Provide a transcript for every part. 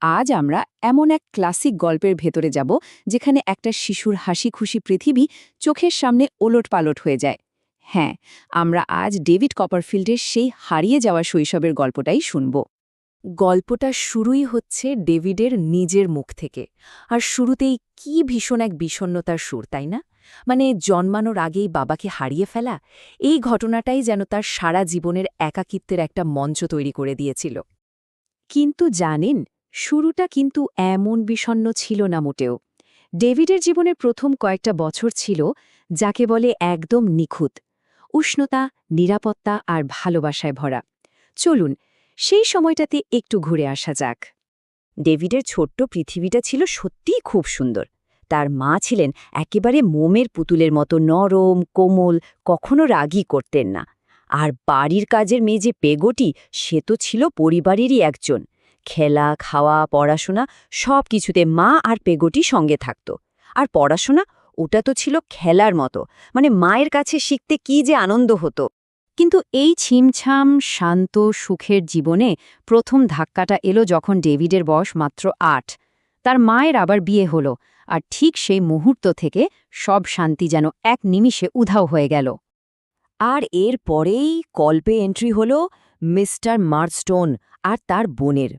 আজ আমরা এমন এক ক্লাসিক গল্পের ভেতরে যাব যেখানে একটা শিশুর হাসি খুশি পৃথিবী চোখের সামনে ওলট পালট হয়ে যায়। হ্যাঁ আমরা আজ ডেভিড কপারফিল্ডের সেই হারিয়ে যাওয়া শৈশবের গল্পটাই শুনব। গল্পটা শুরুই হচ্ছে ডেভিডের নিজের মুখ থেকে। আর শুরুতেই কি ভীষণ এক বিষণ্নতার সুর, তাই না? মানে জন্মানোর আগেই বাবাকে হারিয়ে ফেলা, এই ঘটনাটাই যেন তার সারা জীবনের একাকিত্বের একটা মঞ্চ তৈরি করে দিয়েছিল। কিন্তু জানেন শুরুটা কিন্তু এমন বিষণ্ন ছিল না মোটেও। ডেভিডের জীবনের প্রথম কয়েকটা বছর ছিল যাকে বলে একদম নিখুঁত, উষ্ণতা, নিরাপত্তা আর ভালোবাসায় ভরা। চলুন, সেই সময়টাতে একটু ঘুরে আসা যাক। ডেভিডের ছোট্ট পৃথিবীটা ছিল সত্যিই খুব সুন্দর। তার মা ছিলেন একেবারে মোমের পুতুলের মতো নরম, কোমল, কখনো রাগই করতেন না। আর বাড়ির কাজের মেয়ে যে পেগোটি, সে তো ছিল পরিবারেরই একজন। খেলা, খাওয়া, পড়াশোনা সব কিছুতে মা আর পেগোটি সঙ্গে থাকত। আর পড়াশোনা ওটা তো ছিল খেলার মতো মানে মায়ের কাছে শিখতে কি যে আনন্দ হতো। কিন্তু এই ছিমছাম, শান্ত, সুখের জীবনে প্রথম ধাক্কাটা এলো যখন ডেভিডের বয়স মাত্র আট। তার মায়ের আবার বিয়ে হলো, আর ঠিক সেই মুহূর্ত থেকে সব শান্তি যেন এক নিমিষে উধাও হয়ে গেল। আর এর পরেই কল্পে এন্ট্রি হল মিস্টার মার্স্টোন আর তার বোনের।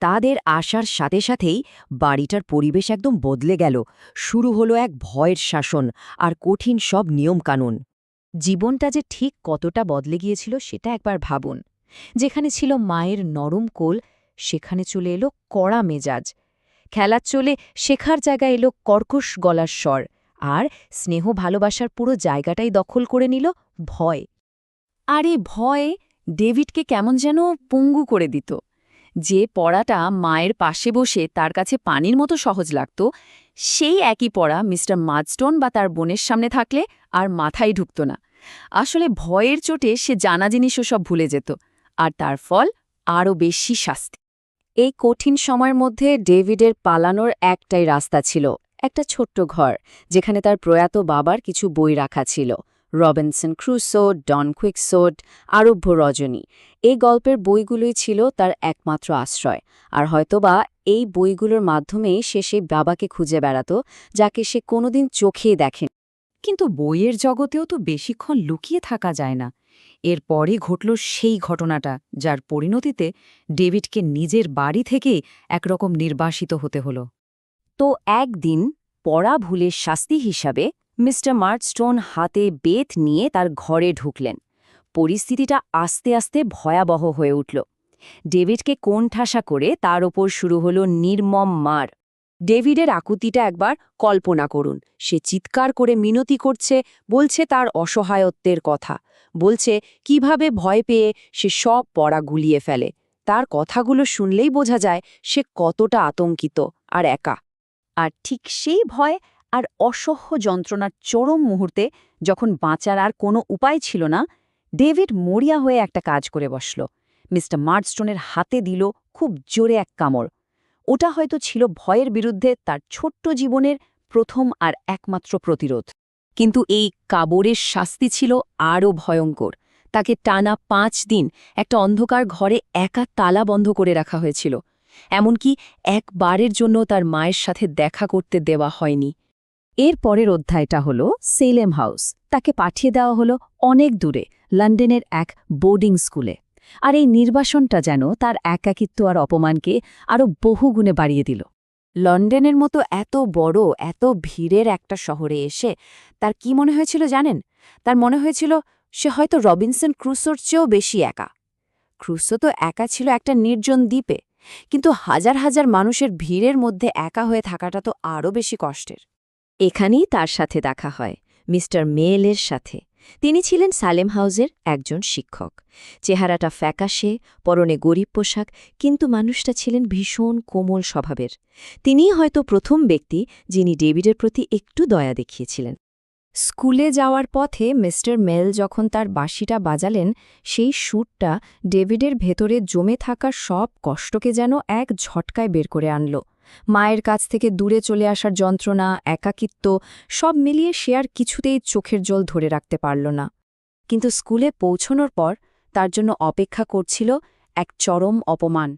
তাদের আসার সাথে সাথেই বাড়িটার পরিবেশ একদম বদলে গেল। শুরু হলো এক ভয়ের শাসন আর কঠিন সব নিয়মকানুন। জীবনটা যে ঠিক কতটা বদলে গিয়েছিল সেটা একবার ভাবুন। যেখানে ছিল মায়ের নরম কোল, সেখানে চলে এলো কড়া মেজাজ। খেলার চলে শেখার জায়গায় এলো কর্কশ গলার স্বর আর স্নেহ ভালোবাসার পুরো জায়গাটাই দখল করে নিল ভয়। আর ভয়ে, ডেভিডকে কেমন যেন পঙ্গু করে দিত। যে পড়াটা মায়ের পাশে বসে তার কাছে পানির মতো সহজ লাগত, সেই একই পড়া মিস্টার মাদস্টোন বা তার বোনের সামনে থাকলে আর মাথায় ঢুকত না। আসলে ভয়ের চোটে সে জানা জিনিসও সব ভুলে যেত, আর তার ফল আরও বেশি শাস্তি। এই কঠিন সময়ের মধ্যে ডেভিডের পালানোর একটাই রাস্তা ছিল, একটা ছোট্ট ঘর, যেখানে তার প্রয়াত বাবার কিছু বই রাখা ছিল। রবিনসন ক্রুসো, ডন কুইকসোড আরব্য রজনী। এই গল্পের বইগুলোই ছিল তার একমাত্র আশ্রয়। আর হয়তোবা এই বইগুলোর মাধ্যমেই সে সেই বাবাকে খুঁজে বেড়াত, যাকে সে কোনোদিন চোখেই দেখেন। কিন্তু বইয়ের জগতেও তো বেশিক্ষণ লুকিয়ে থাকা যায় না। এর এরপরে ঘটল সেই ঘটনাটা, যার পরিণতিতে ডেভিডকে নিজের বাড়ি থেকেই একরকম নির্বাসিত হতে হল। তো একদিন পড়া ভুলের শাস্তি হিসাবে মিস্টার মার্টস্টোন হাতে বেত নিয়ে তার ঘরে ঢুকলেন। পরিস্থিতিটা আস্তে আস্তে ভয়াবহ হয়ে উঠল। ডেভিডকে কোণঠাসা করে তার ওপর শুরু হল নির্মম মার। ডেভিডের আকুতিটা একবার কল্পনা করুন। সে চিৎকার করে মিনতি করছে, বলছে তার অসহায়ত্বের কথা। বলছে, কীভাবে ভয় পেয়ে সে সব পড়া গুলিয়ে ফেলে? তার কথাগুলো শুনলেই বোঝা যায় সে কতটা আতঙ্কিত আর একা। আর ঠিক সেই ভয় আর অসহ্য যন্ত্রণার চরম মুহূর্তে যখন বাঁচার আর কোনো উপায় ছিল না, ডেভিড মরিয়া হয়ে একটা কাজ করে বসল। মিস্টার মার্ডস্টোনের হাতে দিল খুব জোরে এক কামড়। ওটা হয়তো ছিল ভয়ের বিরুদ্ধে তার ছোট্ট জীবনের প্রথম আর একমাত্র প্রতিরোধ। কিন্তু এই কাবরের শাস্তি ছিল আরও ভয়ঙ্কর। তাকে টানা পাঁচ দিন একটা অন্ধকার ঘরে একা তালা বন্ধ করে রাখা হয়েছিল। এমনকি একবারের জন্য তার মায়ের সাথে দেখা করতে দেওয়া হয়নি। এর পরের অধ্যায়টা হল সেলেম হাউস। তাকে পাঠিয়ে দেওয়া হলো অনেক দূরে, লন্ডনের এক বোর্ডিং স্কুলে। আর এই নির্বাসনটা যেন তার একাকিত্ব আর অপমানকে আরও বহুগুণে বাড়িয়ে দিল। লন্ডনের মতো এত বড়, এত ভিড়ের একটা শহরে এসে তার কি মনে হয়েছিল জানেন? তার মনে হয়েছিল সে হয়তো রবিনসন ক্রুসোর চেয়েও বেশি একা। ক্রুসো তো একা ছিল একটা নির্জন দ্বীপে, কিন্তু হাজার হাজার মানুষের ভিড়ের মধ্যে একা হয়ে থাকাটা তো আরও বেশি কষ্টের। এখানেই তার সাথে দেখা হয়, মিস্টার মেয়েলের সাথে। তিনি ছিলেন সালেম হাউজের একজন শিক্ষক। চেহারাটা ফ্যাকাশে, পরনে গরিব পোশাক, কিন্তু মানুষটা ছিলেন ভীষণ কোমল স্বভাবের। তিনিই হয়তো প্রথম ব্যক্তি যিনি ডেভিডের প্রতি একটু দয়া দেখিয়েছিলেন। স্কুলে যাওয়ার পথে মিস্টার মেল যখন তার বাঁশিটা বাজালেন, সেই সুরটা ডেভিডের ভেতরে জমে থাকা সব কষ্টকে যেন এক ঝটকায় বের করে আনল। মায়ের কাছ থেকে দূরে চলে আসার যন্ত্রণা, একাকিত্ব, সব মিলিয়ে সে আর কিছুতেই চোখের জল ধরে রাখতে পারল না। কিন্তু স্কুলে পৌঁছনোর পর তার জন্য অপেক্ষা করছিল এক চরম অপমান।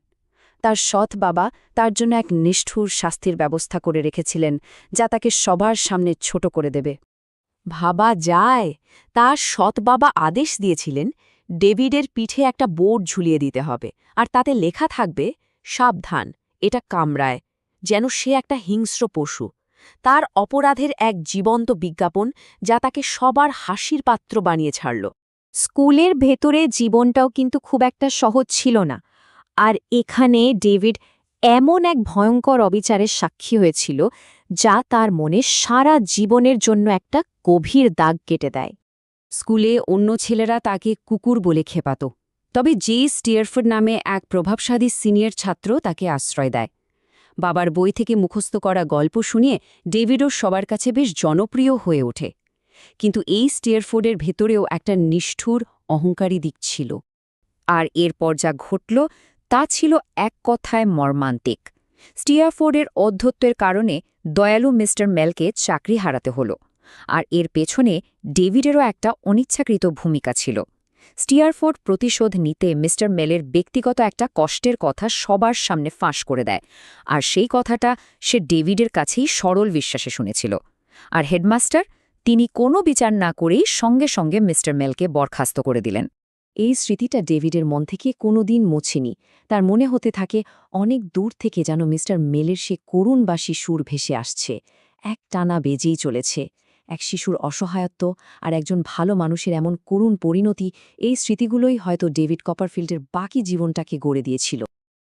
তার সৎ বাবা তার জন্য এক নিষ্ঠুর শাস্তির ব্যবস্থা করে রেখেছিলেন, যা তাকে সবার সামনে ছোট করে দেবে। ভাবা যায়, তার সৎ বাবা আদেশ দিয়েছিলেন, ডেভিডের পিঠে একটা বোর্ড ঝুলিয়ে দিতে হবে, আর তাতে লেখা থাকবে, সাবধান, এটা কামড়ায়। যেন সে একটা হিংস্র পশু। তার অপরাধের এক জীবন্ত বিজ্ঞাপন যা তাকে সবার হাসির পাত্র বানিয়ে ছাড়ল। স্কুলের ভেতরে জীবনটাও কিন্তু খুব একটা সহজ ছিল না। আর এখানে ডেভিড এমন এক ভয়ঙ্কর অবিচারের সাক্ষী হয়েছিল, যা তার মনে সারা জীবনের জন্য একটা গভীর দাগ কেটে দেয়। স্কুলে অন্য ছেলেরা তাকে কুকুর বলে খেপাত। তবে জে স্টিয়ারফোর্ড নামে এক প্রভাবশালী সিনিয়র ছাত্র তাকে আশ্রয় দেয়। বাবার বই থেকে মুখস্থ করা গল্প শুনিয়ে ডেভিডও সবার কাছে বেশ জনপ্রিয় হয়ে ওঠে। কিন্তু এই স্টিয়ারফোর্ডের ভেতরেও একটা নিষ্ঠুর, অহংকারী দিক ছিল। আর এরপর যা ঘটল, তা ছিল এক কথায় মর্মান্তিক। স্টিয়ারফোর্ডের অধ্যত্বের কারণে দয়ালু মিস্টার মেলকে চাকরি হারাতে হল। আর এর পেছনে ডেভিডেরও একটা অনিচ্ছাকৃত ভূমিকা ছিল। স্টিয়ারফোর্ড প্রতিশোধ নিতে মিস্টার মেলের ব্যক্তিগত একটা কষ্টের কথা সবার সামনে ফাঁস করে দেয়, আর সেই কথাটা সে ডেভিডের কাছেই সরল বিশ্বাসে শুনেছিল। আর হেডমাস্টার, তিনি কোনো বিচার না করেই সঙ্গে সঙ্গে মিস্টার মেলকে বরখাস্ত করে দিলেন। এই স্মৃতিটা ডেভিডের মন থেকে কোনোদিন মোছেনি। তার মনে হতে থাকে অনেক দূর থেকে যেন মিস্টার মেলের সে করুণবাসী সুর ভেসে আসছে। এক টানা বেজেই চলেছে। এক শিশুর অসহায়ত্ব আর একজন ভালো মানুষের এমন করুণ পরিণতি, এই স্মৃতিগুলোই হয়তো ডেভিড কপারফিল্ডের বাকি জীবনটাকে গড়ে দিয়েছিল।